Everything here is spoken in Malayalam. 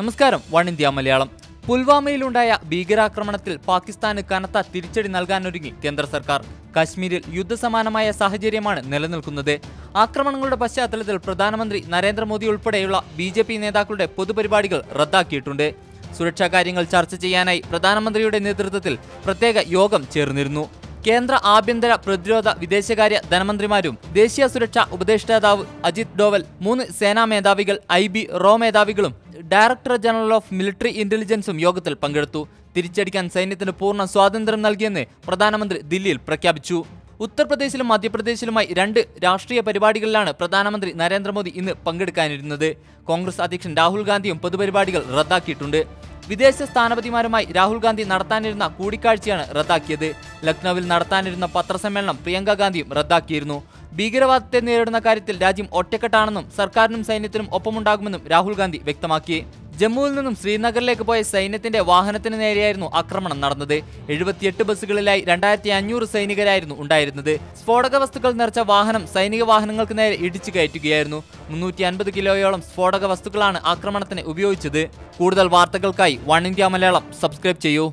നമസ്കാരം വൺ ഇന്ത്യ മലയാളം. പുൽവാമയിലുണ്ടായ ഭീകരാക്രമണത്തിൽ പാകിസ്ഥാന് കനത്ത തിരിച്ചടി നൽകാനൊരുങ്ങി കേന്ദ്ര സർക്കാർ. കാശ്മീരിൽ യുദ്ധസമാനമായ സാഹചര്യമാണ് നിലനിൽക്കുന്നത്. ആക്രമണങ്ങളുടെ പശ്ചാത്തലത്തിൽ പ്രധാനമന്ത്രി നരേന്ദ്രമോദി ഉൾപ്പെടെയുള്ള ബി ജെ പി നേതാക്കളുടെ പൊതുപരിപാടികൾ റദ്ദാക്കിയിട്ടുണ്ട്. സുരക്ഷാ കാര്യങ്ങൾ ചർച്ച ചെയ്യാനായി പ്രധാനമന്ത്രിയുടെ നേതൃത്വത്തിൽ പ്രത്യേക യോഗം ചേർന്നിരുന്നു. കേന്ദ്ര ആഭ്യന്തര പ്രതിരോധ വിദേശകാര്യ ധനമന്ത്രിമാരും ദേശീയ സുരക്ഷാ ഉപദേഷ്ടാവ് അജിത് ഡോവൽ മൂന്ന് സേനാ മേധാവികൾ ഐ ബി റോ മേധാവികളും ഡയറക്ടർ ജനറൽ ഓഫ് മിലിറ്ററി ഇന്റലിജൻസും യോഗത്തിൽ പങ്കെടുത്തു. തിരിച്ചടിക്കാൻ സൈന്യത്തിന് പൂർണ സ്വാതന്ത്ര്യം നൽകിയെന്ന് പ്രധാനമന്ത്രി ദില്ലിയിൽ പ്രഖ്യാപിച്ചു. ഉത്തർപ്രദേശിലും മധ്യപ്രദേശിലുമായി രണ്ട് രാഷ്ട്രീയ പരിപാടികളിലാണ് പ്രധാനമന്ത്രി നരേന്ദ്രമോദി ഇന്ന് പങ്കെടുക്കാനിരുന്നത്. കോൺഗ്രസ് അധ്യക്ഷൻ രാഹുൽ ഗാന്ധിയും പൊതുപരിപാടികൾ റദ്ദാക്കിയിട്ടുണ്ട്. വിദേശ സ്ഥാനപതിമാരുമായി രാഹുൽ ഗാന്ധി നടത്താനിരുന്ന കൂടിക്കാഴ്ചയാണ് റദ്ദാക്കിയത്. ലക്നൌവിൽ നടത്താനിരുന്ന പത്രസമ്മേളനം പ്രിയങ്ക ഗാന്ധിയും റദ്ദാക്കിയിരുന്നു. ഭീകരവാദത്തെ നേരിടുന്ന കാര്യത്തിൽ രാജ്യം ഒറ്റക്കെട്ടാണെന്നും സർക്കാരിനും സൈന്യത്തിനും ഒപ്പമുണ്ടാകുമെന്നും രാഹുൽ ഗാന്ധി വ്യക്തമാക്കി. ജമ്മുവിൽ നിന്നും ശ്രീനഗറിലേക്ക് പോയ സൈന്യത്തിന്റെ വാഹനത്തിന് നേരെയായിരുന്നു ആക്രമണം നടന്നത്. എഴുപത്തിയെട്ട് ബസ്സുകളിലായി രണ്ടായിരത്തി അഞ്ഞൂറ് സൈനികരായിരുന്നു ഉണ്ടായിരുന്നത്. സ്ഫോടക വസ്തുക്കൾ നിറച്ച വാഹനം സൈനിക വാഹനങ്ങൾക്ക് നേരെ ഇടിച്ചു കയറ്റുകയായിരുന്നു. മുന്നൂറ്റി അൻപത് കിലോയോളം സ്ഫോടക വസ്തുക്കളാണ് ആക്രമണത്തിന് ഉപയോഗിച്ചത്. കൂടുതൽ വാർത്തകൾക്കായി വൺ ഇന്ത്യ മലയാളം സബ്സ്ക്രൈബ് ചെയ്യൂ.